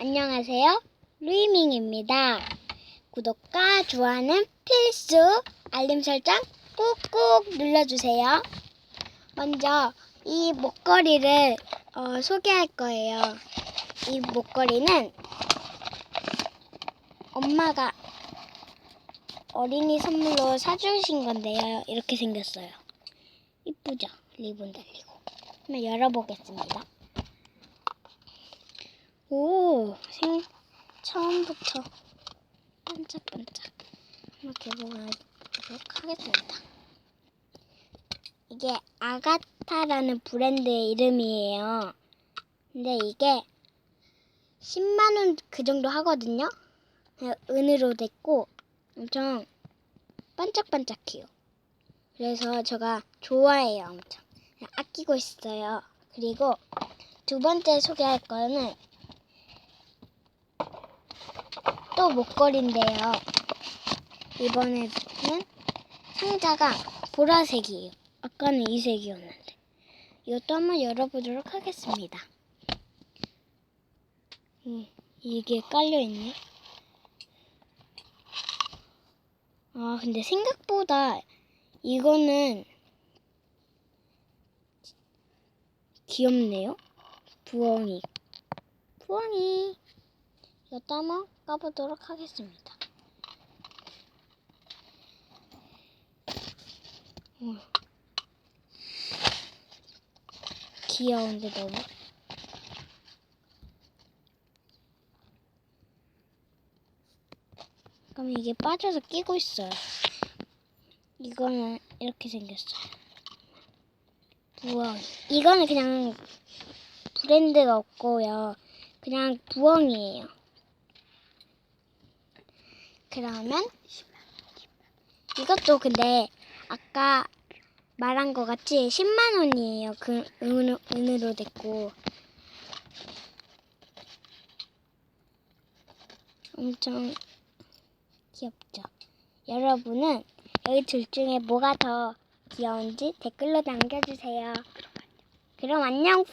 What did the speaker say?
안녕하세요. 루이밍입니다. 구독과 좋아요는 필수, 알림 설정 꾹꾹 눌러주세요. 먼저 이 목걸이를 어, 소개할 거예요. 이 목걸이는 엄마가 어린이 선물로 사주신 건데요. 이렇게 생겼어요. 이쁘죠? 리본 달리고. 한번 열어보겠습니다. 오, 생, 처음부터 반짝반짝 한번 개봉하도록 하겠습니다. 이게 아가타라는 브랜드의 이름이에요. 근데 이게 10만원 그 정도 하거든요. 은으로 됐고 엄청 반짝반짝해요. 그래서 제가 좋아해요, 엄청. 아끼고 있어요. 그리고 두 번째 소개할 거는 또 목걸이인데요. 이번에는 상자가 보라색이에요. 아까는 이 색이었는데. 이것도 한번 열어보도록 하겠습니다. 음, 이게 깔려있네. 아, 근데 생각보다 이거는 귀엽네요. 부엉이. 부엉이. 한번 까보도록 하겠습니다. 어. 귀여운데 너무. 그럼 이게 빠져서 끼고 있어요. 이거는 이렇게 생겼어요. 부엉이. 이거는 그냥 브랜드가 없고요. 그냥 부엉이에요. 그러면 이것도 근데 아까 말한 것 같이 10만 원이에요. 그 은으로, 은으로 됐고 엄청 귀엽죠. 여러분은 여기 둘 중에 뭐가 더 귀여운지 댓글로 남겨주세요. 그럼 안녕.